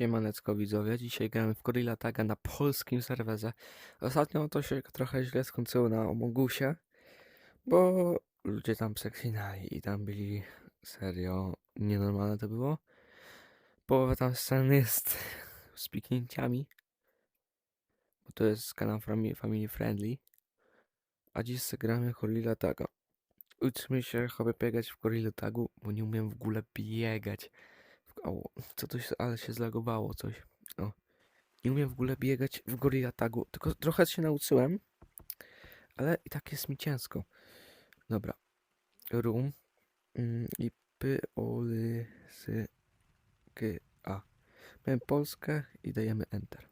Siemanecko widzowie, dzisiaj gramy w Gorilla Taga na polskim serwerze. Ostatnio to się trochę źle skończyło na Omogusie, bo ludzie tam przeklinali i tam byli serio nienormalne to było. Połowa tam scen jest z piknięciami, bo to jest kanał fami- family friendly. A dziś zagramy Gorilla Taga. Uczmy się, aby biegać w Gorilla Tagu, bo nie umiem w ogóle biegać. O, co to się, ale się zlagowało coś. O. Nie umiem w ogóle biegać w Gorilla Tagu, tylko trochę się nauczyłem, ale i tak jest mi ciężko. Dobra. Room mm, i a. Mamy Polskę i dajemy Enter.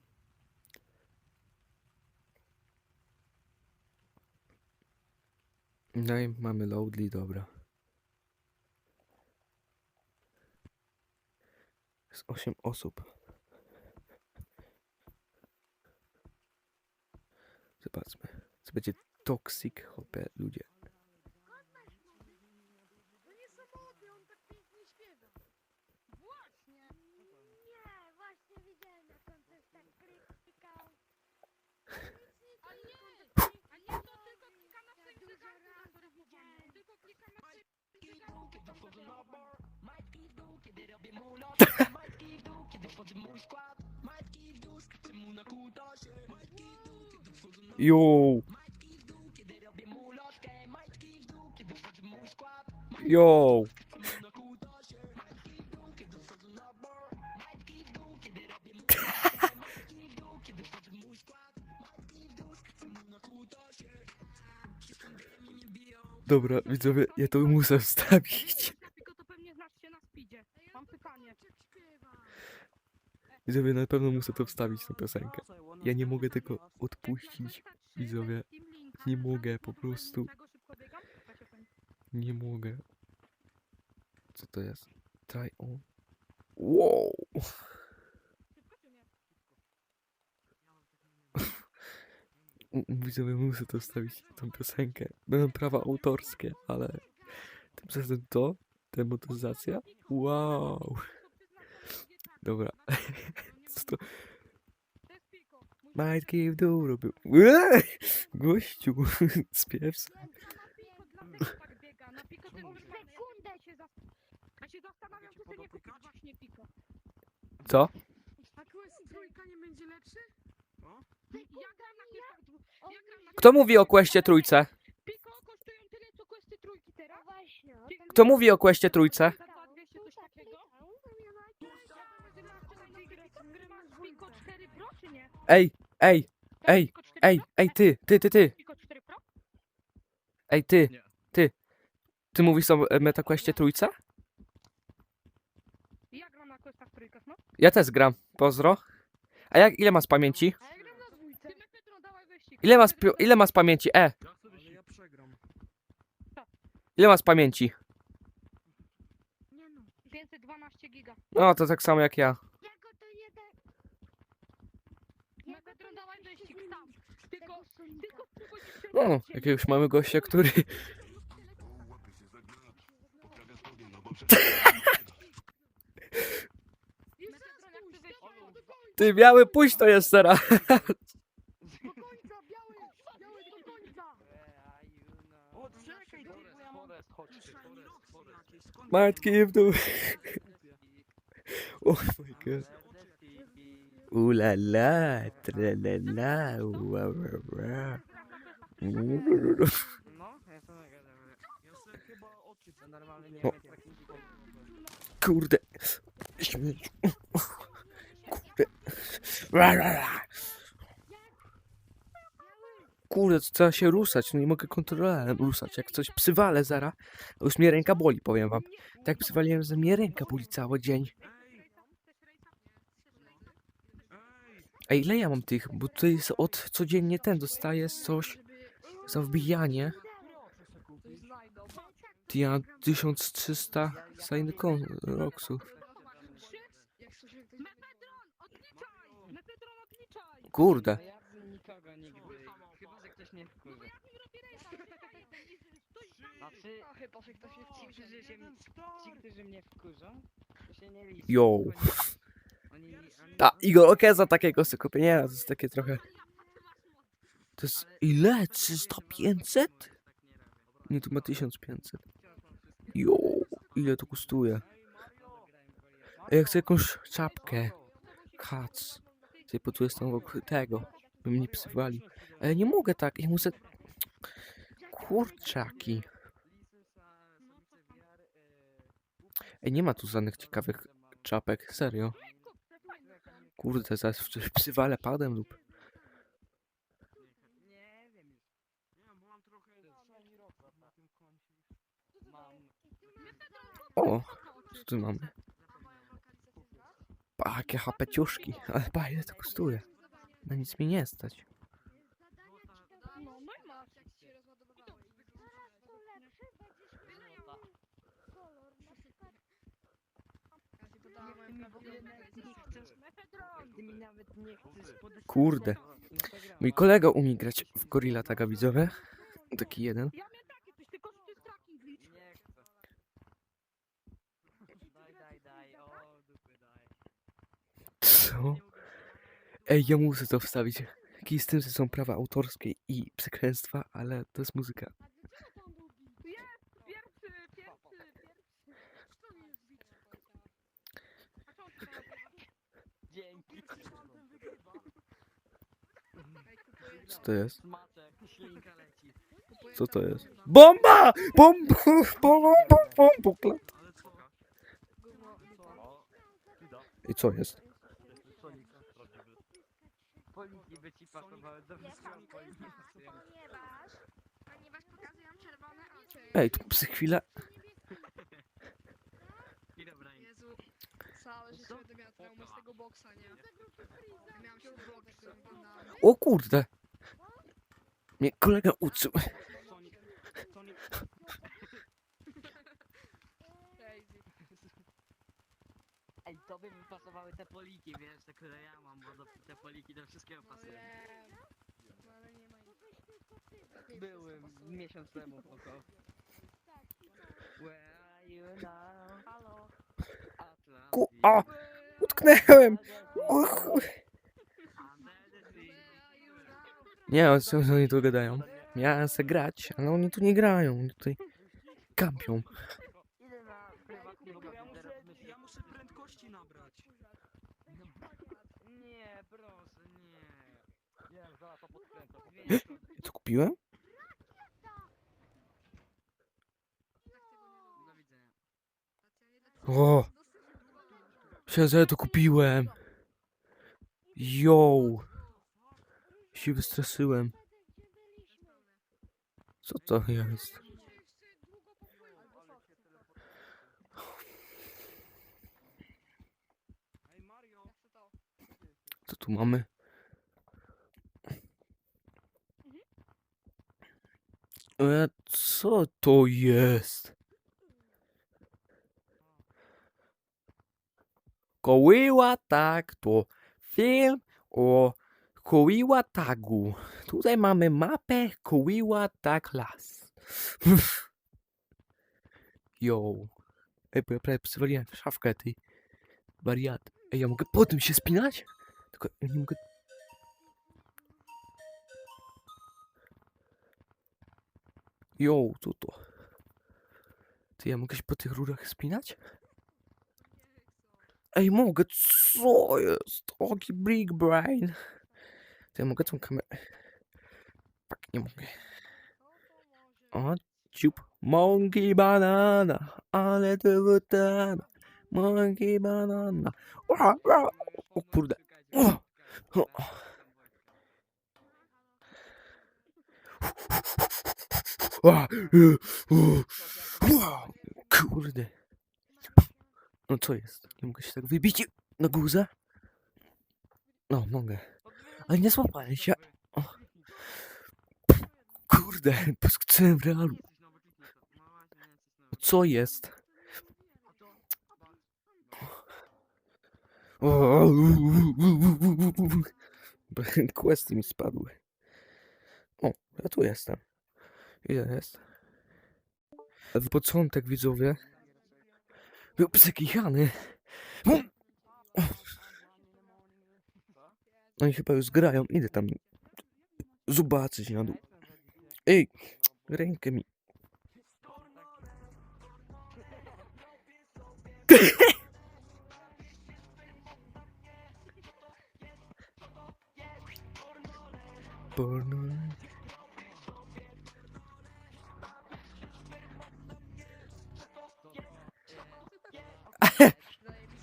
No i mamy loadly, dobra. Jest 8 osób. Zobaczmy. Co będzie toxic, hopie, ludzie. Yo! Yo! Dobra, widzowie, ja to muszę wstawić. Tylko to pewnie znasz się na speedzie. Mam pytanie. Widzowie, na pewno muszę to wstawić, tę piosenkę. Ja nie mogę tego odpuścić. widzowie. Nie mogę, po prostu. Nie mogę. Co to jest? Try on. Wow! Widzowie, muszę to wstawić, tą piosenkę. Będą prawa autorskie, ale... Tymczasem to, demotyzacja. Wow! Dobra. Co to? Might give do robił. Eee! Gościu, spiew tak się zastanawiam, czy nie właśnie. Co? A quest trójka nie będzie lepszy? Ja gram na questach ja gram na Kto mówi o Questie trójce? Piko kosztują tyle, co questy trójki teraz. właśnie. Kto mówi o Questie trójce? Ej, ej, ej, 4 ej, Pro? ej, ty, ty, ty, ty, Piko 4 Pro? ej, ty, ty. Ty mówisz o e, MetaQuestie trójce? Ja gram na questach trójkach, no. Ja też gram, pozdro. A jak, ile masz pamięci? A ja gram na dwójce. Ty Mefedron, dawaj wyścig. Ile masz, ile masz pamięci? E, Ale ja przegram. ile masz pamięci? Nie no. 512 giga. No, to tak samo jak ja. Jako to jeden... Mefedron, dawaj wyścig sam. Tylko, tylko spróbuj się O, jakiegoś mamy gościa, który... Ty biały, pójdź to jakieś, skąd Martki w dół. Oh my god. Ula la, tralala, ua, ua, ua. No, ja to mega. Ja sobie chyba oczy normalnie nie takim Kurde. Śmieć. Kurde. Ra, ra, ra. Kurde, to trzeba się ruszać, no nie mogę kontrolerem ruszać. Jak coś przywalę zara, to już mnie ręka boli, powiem wam. Tak przywaliłem, że mnie ręka boli cały dzień. Ej, A ile ja mam tych? Bo tutaj jest od codziennie ten dostaję coś za wbijanie. Ty ja mam 1300 sign roxów. Kurde. Yo. Ta, Igorokeza takiego sobie kupię. Nie, to jest takie trochę... To jest ile? 300, 500? Nie, tu ma 1500. Jo, ile to kosztuje? Ja chcę jakąś czapkę. Kac. Sobie po tu jestem wokół tego. By mnie psywali. Ale nie mogę tak, ja muszę... Kurczaki. Ej, nie ma tu żadnych ciekawych czapek, serio. Kurde, zaraz psywale padem lub... Nie wiem już. Nie, bo mam trochę Sony Rockstar na tym koncie. Mam... O, co tu mamy? Pa, jakie hapeciuszki. Ale pa, ile to kosztuje? Na nic mi nie stać. Kurde. Mój kolega umie grać w Gorilla Taga widzowie. Taki jeden. Ja miałem takie coś, tylko że to jest tracking glitch. Nie chcę. Daj, daj, daj, o, dupy daj. Co? Nie mogę Ej, ja muszę to wstawić. Jakie z tym, że są prawa autorskie i przekleństwa, ale to jest muzyka. Co? Dzięki. To jest? Co to jest? Bomba! Bomba! Bomba! Bomba! Bomba! I co jest? Poliki by ci pasowały do poliki. ponieważ Ponieważ pokazują czerwone oczy. Ej, tu psy chwilę. I dobra, i- Jezu, całe życie będę miała traumę z tego boksa, nie? Ja miałam się do boksu, na... O kurde! Mnie kolega uczył. Sonic, Sonic, Ej, tobie by pasowały te poliki, wiesz, te, które ja mam, bo do, te poliki do wszystkiego No pasują. wiem. No ale nie ma nic. Były miesiąc temu oko. Where are you now? Halo? Ku- a! Utknęłem! O chuj. Under the sea. Nie, o czym oni tu gadają? Miałem se grać, ale oni tu nie grają. Oni tutaj kampią. Idę na prywatny Ja teraz muszę, myślę. ja muszę prędkości nabrać. Nie, proszę, nie. Nie, zaraz to to kupiłem? O! Ja to kupiłem. Yo! Się wystraszyłem. Co to jest? Co tu mamy? E, co to jest? Kołyła tak to film o Kołyła Tagu. Tutaj mamy mapę Kołyła Tak Las. Yo. Ej, bo ja prawie przywaliłem szafkę tej wariat. Ej, ja mogę po tym się spinać? Tylko ja nie mogę... Jo, co to? Ty, ja mogę się po tych rurach spinać? Ej, mogę, co jest? Oki Brick Brain. To ja mogę tą kamerę... Tak, nie mogę. O, ciup. Monkey banana, ale to butana. Monkey banana. Ua, ua. O kurde. O, o. Kurde. No co jest? Nie mogę się tak wybić na górze? No, mogę. Ale nie złapałem się. O. Kurde, poskoczyłem w realu. Co jest? O, Questy mi spadły. Ja tu jestem. Ile jest? W początek widzowie. Był przekichany. Oni chyba już grają, idę tam zobaczyć na dół. Ej, rękę mi.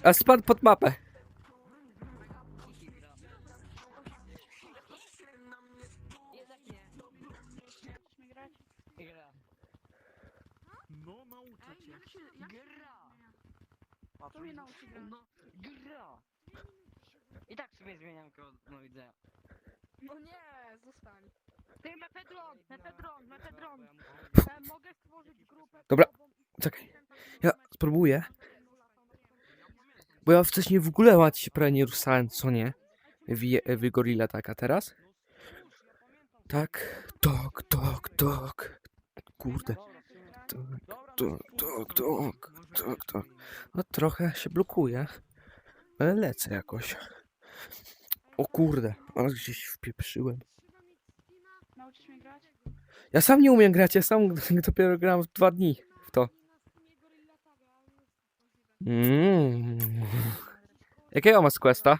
A spadł pod mapę. No, nauczę cię. Gra! To mnie! I tak sobie zmieniam kod, no widzę. No nie, zostań. Ty, mefedron, mefedron, mefedron. E, mogę stworzyć grupę... Dobra, czekaj. Ja spróbuję. Bo ja wcześniej w ogóle ładnie się prawie nie ruszałem, co nie? Wy gorilla taka teraz? Tak, tok, tok, tok. Kurde. Dobra, Tok, tok, tok, tok, tok. No trochę się blokuje. Ale lecę jakoś. O kurde, ale gdzieś wpieprzyłem. Ja sam nie umiem grać, ja sam dopiero gram dwa dni. Mm. Jakiego masz questa?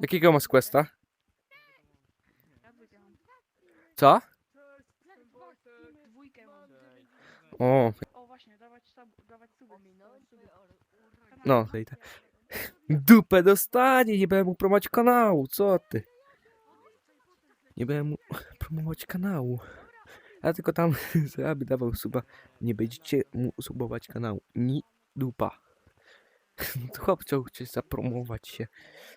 Jakiego masz questa? Co? O, no. tej te- Dupę dostanie, nie będę mógł promować kanału, co ty? Nie będę mógł promować kanału. Ja tylko tam aby dawał suba. Nie będziecie mu subować kanału. Ni dupa. To Chłop chciał cię zapromować się.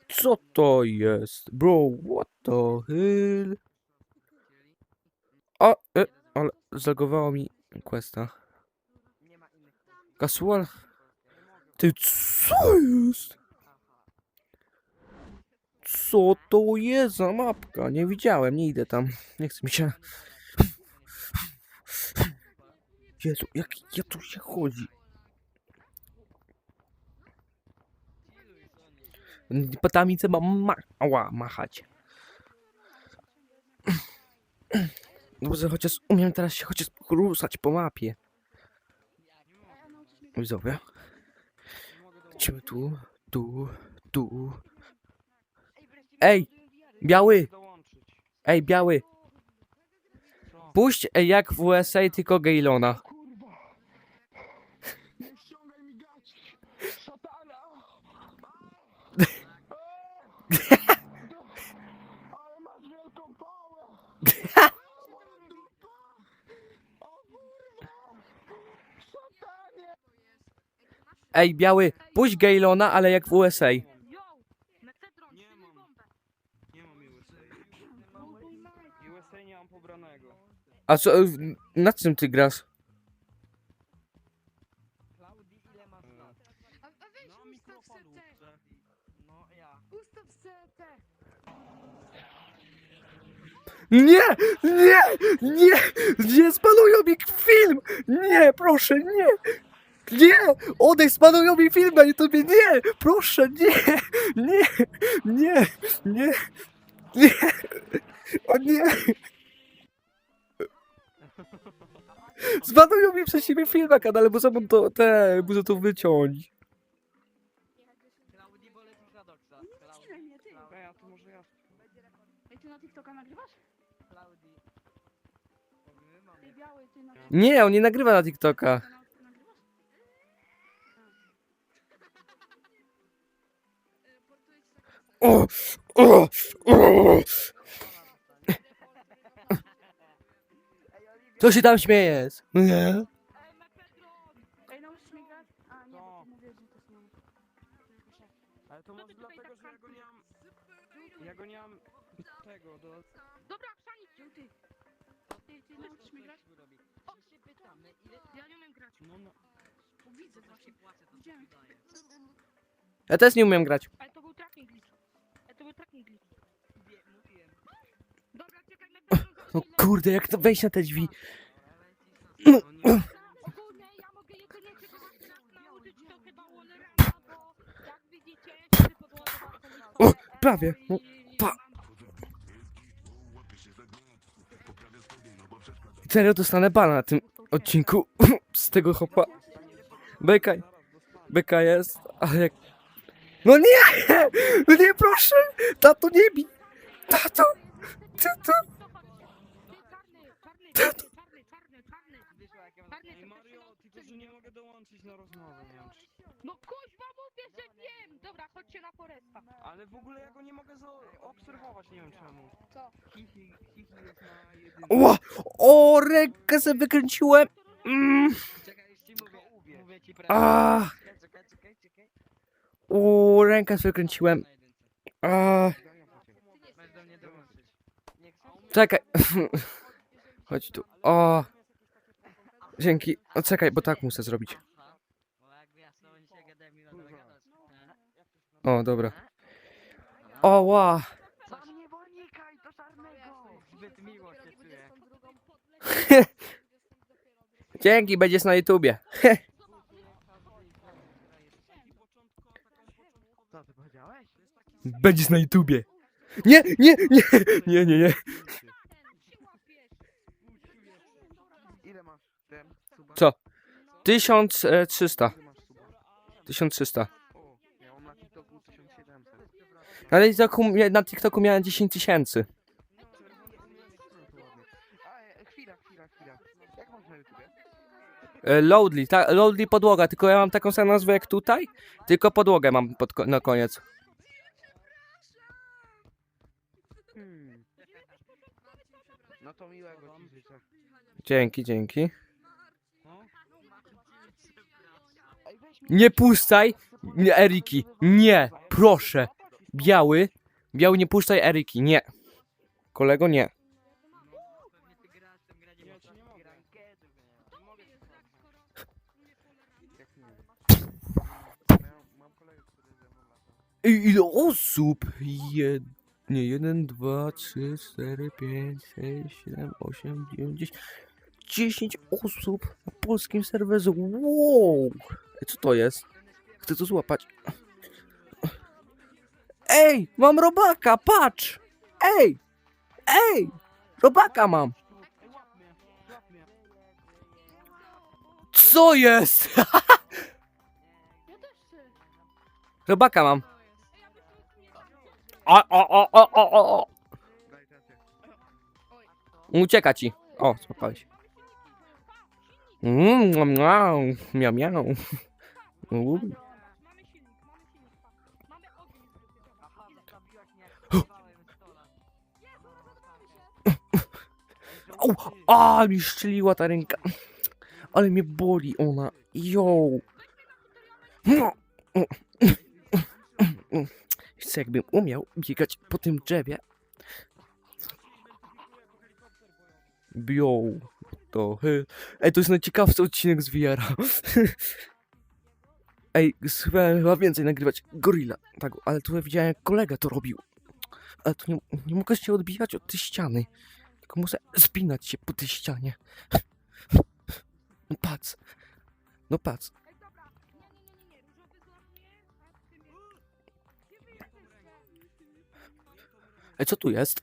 Co to jest? Bro, what the hell? O, e, ale zagowało mi questa. Casual? Ty co jest? Co to jest za mapka? Nie widziałem, nie idę tam. Nie chce mi się. Jezu, jak ja tu się chodzi? Co mam ma ała, machać. Może chociaż umiem teraz się chociaż ruszać po mapie. Widzowie. Lecimy tu, tu, tu. Ej, biały! Ej, biały! Puść jak w USA, tylko Gaylona. Nie ściągaj mi gaci! Satana! Ale masz wielką pałę! Ej, biały, puść Gaylona, ale jak w USA. Nie mam. bombę. Nie mam USA. Próbuj Mike. USA nie mam pobranego. A co, na czym ty grasz? Klaudii ile masz lat? A, a weź Na ustaw mikrofonu. CT. No ja. Ustaw CT. Nie! Nie! Nie! Nie! Spanują mi film! Nie! Proszę, nie! Nie! Odejdź, spanują mi film na YouTube! Nie! Proszę, nie! Nie! Nie! Nie! Nie! O nie! Zbanują mi przez siebie film na kanale, zabym to, te, muszę to wyciąć. Nie, on nie nagrywa na TikToka. O! O! O! Co się tam śmiejesz? Nie? No, no. bo widzę właśnie. Widziałem. Ja też nie umiem grać. Ale to był tracking glitch. Ale to był tracking glitch. Dobra, czekaj, Mefedron, za No kurde, jak to wejść na te drzwi? No nie. Ogólnie ja mogę jedynie tylko nauczyć to chyba Wallerana, bo jak widzicie prawie. No, pa. I serio dostanę bana na tym odcinku z tego chopa. Beka, beka jest, ale jak... No nie! No nie, proszę! Tato, nie bij! Tato! Tato! Ej, Mario, tylko że nie mogę dołączyć na rozmowę, nie wiem. No kuźwa mówię, że wiem! Dobra, chodźcie na Foresta. Ale w ogóle ja go nie mogę zaobserwować, nie wiem czemu. Co? Hihi, hihi jest na jedynce. Ła! O, rękę sobie wykręciłem! Mm. Czekaj, już ci mówię, mówię ci A, Czekaj, czekaj, czekaj, czekaj. o, rękę sobie wykręciłem. A, Masz do mnie dołączyć. Nie chcesz? czekaj. Chodź tu. O. Dzięki. O, czekaj, bo tak muszę zrobić. O, dobra. O, ła. Sam nie unikaj do czarnego! Zbyt miło się czuję. Dzięki, będziesz na YouTubie. Co ty powiedziałeś? Będziesz na YouTubie. Nie, nie, nie, nie, nie, nie. Ile masz ten suba? Co? 1300. Ile masz suba? 1300. O, ja mam na TikToku 1700. Na TikToku, na TikToku miałem 10 tysięcy. No chwila, chwila, chwila. Jak masz na YouTubie? Loadly, ta, Loadly podłoga, tylko ja mam taką samą nazwę jak tutaj, tylko podłogę mam pod, ko- na koniec. Hmm. No to miłego ci życzę. Dzięki, dzięki. Ej, weź mi- Nie puszczaj nie, Eriki, nie, proszę. Biały, biały nie puszczaj Eriki, nie. Kolego, nie. Ej, ile osób? Jed... Nie, 1, 2, 3, 4, 5, 6, 7, 8, 9, 10. 10 osób na polskim serwerze. Wow! Co to jest? Chcę to złapać. Ej, mam robaka, patrz! Ej! Ej! Robaka mam! Co jest? Robaka mam. O, o, o, o, o, o. Ucieka ci. O, złapałeś. Mmm, miau, miau, miau. Au, a, mi szczeliła ta ręka. Ale mnie boli ona. Yo. Chcę jakbym umiał biegać po tym drzewie. Yo. To he. Ej, to jest najciekawszy odcinek z VR-a. Ej, chyba więcej nagrywać Gorilla. Tak, ale tu widziałem jak kolega to robił. Ale tu nie, nie mogę się odbijać od tej ściany. Muszę spinać się po tej ścianie. No patrz. No patrz. Ej, co tu jest?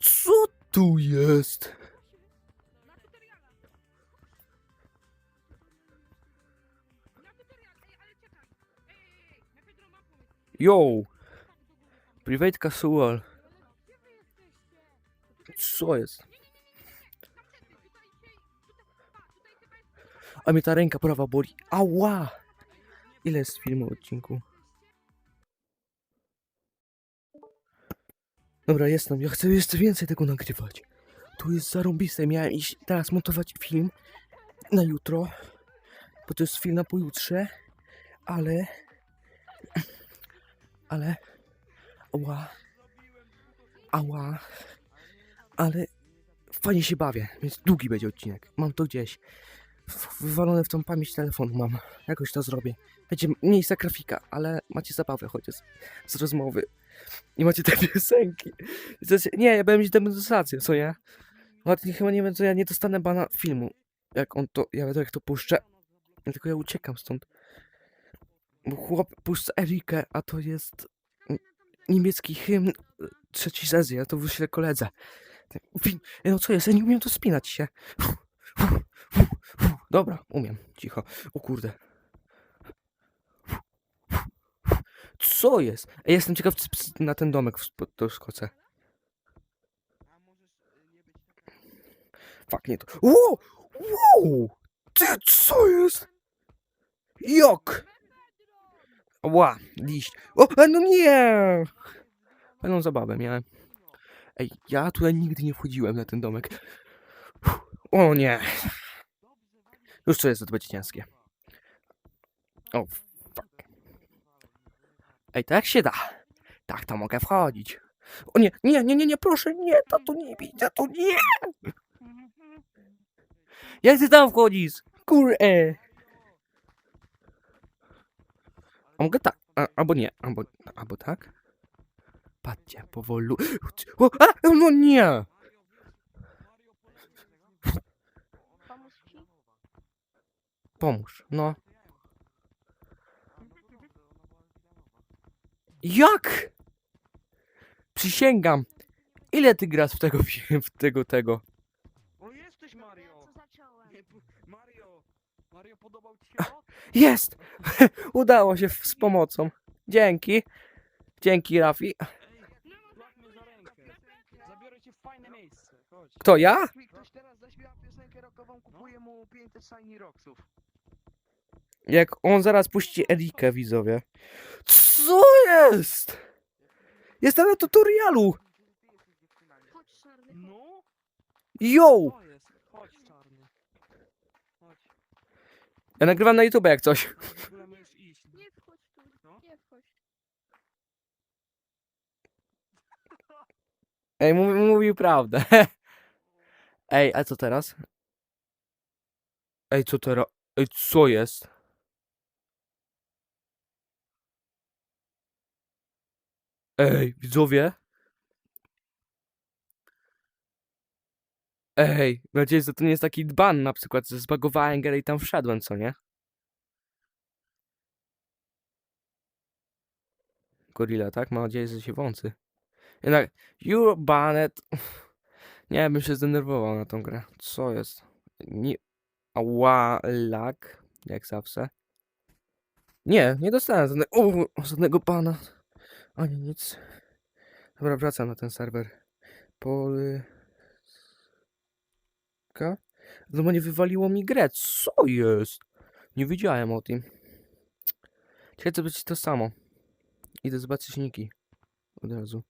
Co tu jest? Na tutoriala. Na Co jest? A mnie ta ręka prawa boli. Ała! Ile jest filmu odcinku? Dobra, jestem. Ja chcę jeszcze więcej tego nagrywać. Tu jest zarąbiste. Miałem iść teraz montować film na jutro, bo to jest film na pojutrze, ale... Ale... Ała. Ała. Ale fajnie się bawię, więc długi będzie odcinek. Mam to gdzieś. Wywalone w tą pamięć telefonu mam. Jakoś to zrobię. Będzie mniejsza grafika, ale macie zabawę chociaż z rozmowy. I macie te piosenki. Nie, ja będę mieć demonstrację, co ja? Ładnie chyba nie wiem, co ja nie dostanę bana filmu. Jak on to, ja jak to puszczę. Tylko ja uciekam stąd. Bo chłop puszcza Erikę, a to jest... niemiecki hymn, e, trzeci sezon, ja to wyślę koledze. No co jest, ja nie umiem to spinać się. Dobra, umiem, cicho. O kurde. Co jest? Ej, jestem ciekaw na ten domek w możesz y, nie to. Wow! Wow! Ty, co jest? Jak? Ła, liść. O, e, no nie! Pełną zabawę miałem. Ej, ja tutaj nigdy nie wchodziłem na ten domek. O nie. Już czuję, że to będzie ciężkie. O, fuck. Ej, tak się da. Tak, to mogę wchodzić. O nie, nie, nie, nie, nie, proszę, nie, tato nie bij, tato nie. Jak ty tam wchodzisz? Kurde. A mogę tak, a, albo nie, albo, albo tak? Patrzcie, powolu. O, a, no nie! Pomóc ci? Pomóż, no. Jak? Przysięgam. Ile ty grasz w tego, w tego, tego? O, jesteś Mario! Co zacząłem? Nie, Mario! Mario, podobał ci się lot? Jest! Udało się w- z pomocą. Dzięki. Dzięki, Rafi. Ej, złap mnie za rękę. Zabiorę cię w fajne miejsce. Chodź. Kto, ja? Ktoś teraz zaśpiewa piosenkę rockową, kupuję mu 500 Shiny Rocksów. Jak on zaraz puści Erikę, widzowie. Co jest? Jestem na tutorialu. Chodź, czarny. No? Yo! To jest. Chodź, czarny. Chodź. Ja nagrywam na YouTube jak coś. W ogóle możesz iść. Nie wchodź tu. No. Nie wchodź. Ej, mówi, mówił prawdę. Ej, a co teraz? Ej, co teraz? Ej, co jest? Ej, widzowie? Ej, mam nadzieję, że to nie jest taki ban na przykład, że zbagowałem grę i tam wszedłem, co nie? Gorilla, tak? Mam nadzieję, że się wący. Jednak, You're banned. Nie, bym się zdenerwował na tą grę. Co jest? Nie... Ała, lag, jak zawsze. Nie, nie dostałem żadnego, o, żadnego pana. Ani nic. Dobra, wracam na ten serwer. Poly... Ka? Normalnie wywaliło mi grę. Co jest? Nie wiedziałem o tym. Ciekawe, to być to samo. Idę zobaczyć niki. Od razu.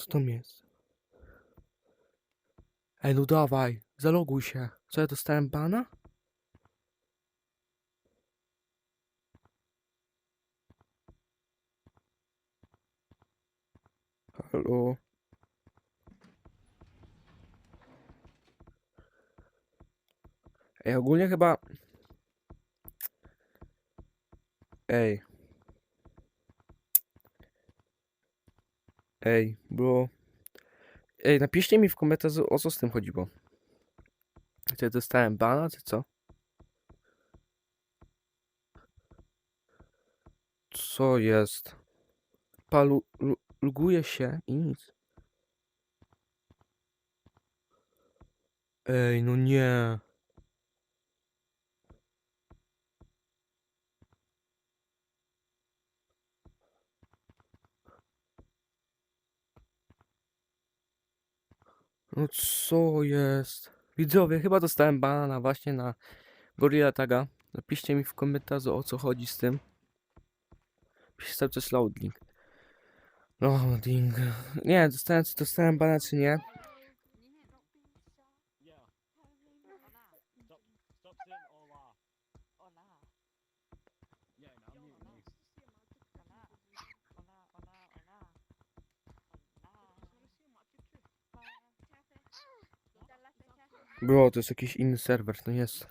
Co tam jest? Ej, no dawaj, zaloguj się. Co ja dostałem bana? Halo? Ej, ogólnie chyba... Ej. Ej, bro. Ej, napiszcie mi w komentarzu, o co z tym chodziło. Czy ja dostałem bana, czy co? Co jest? Palu... lu- Luguje się i nic. Ej, no nie. No co jest? Widzowie, chyba dostałem banana właśnie na Gorilla Taga. Napiszcie mi w komentarzu o co chodzi z tym. Cały czas loading. Loading. Nie, dostałem, czy dostałem bana czy nie. Bro, to jest jakiś inny serwer, nie jest.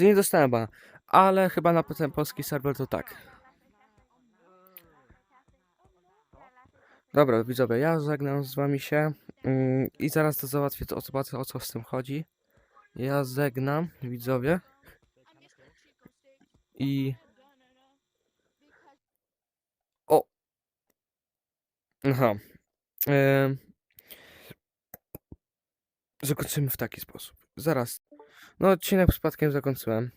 Nie dostałem bana. Ale chyba na ten polski serwer to tak. Dobra, widzowie, ja żegnam z wami się mm, i zaraz to załatwię, to zobaczę o co z tym chodzi. ja żegnam, widzowie. I... O! Aha. Em, zakończymy w taki sposób. Zaraz. No, odcinek przypadkiem zakończyłem.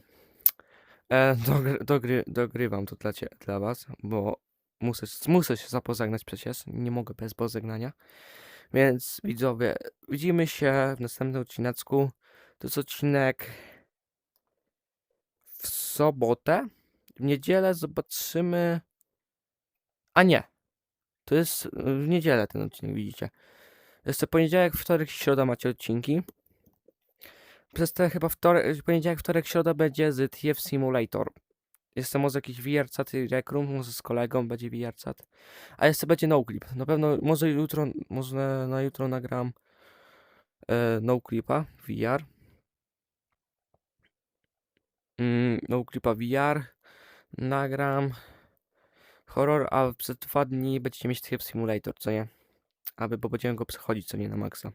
E, dogry, dogry, dogrywam to dla, cie, dla was, bo muszę, muszę się zapożegnać przecież. Nie mogę bez pożegnania. Więc widzowie, widzimy się w następnym odcineczku. To jest odcinek w sobotę. W niedzielę zobaczymy. A nie. To jest w niedzielę ten odcinek, widzicie. Jeszcze poniedziałek, wtorek środa macie odcinki. Przez te chyba wtorek, poniedziałek, wtorek, środa będzie z TF Simulator. Jest to może jakiś VRCat Room, może z kolegą będzie VRCat. A jeszcze będzie NoClip. Na pewno, może jutro, może na jutro nagram e, NoClipa VR. Mm, NoClipa VR. Nagram horror, a przez dwa dni będziecie mieć TF Simulator, co nie? Aby, bo będziemy go przechodzić co nie na maksa.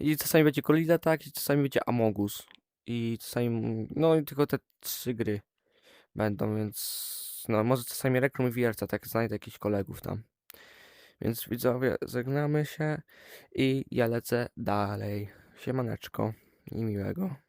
I czasami będzie Gorilla tak, i czasami będzie Amogus. I czasami, no i tylko te trzy gry będą, więc no może czasami Rekrum i Wierca, tak znajdę jakichś kolegów tam. Więc widzowie, żegnamy się i ja lecę dalej. Siemaneczko i miłego.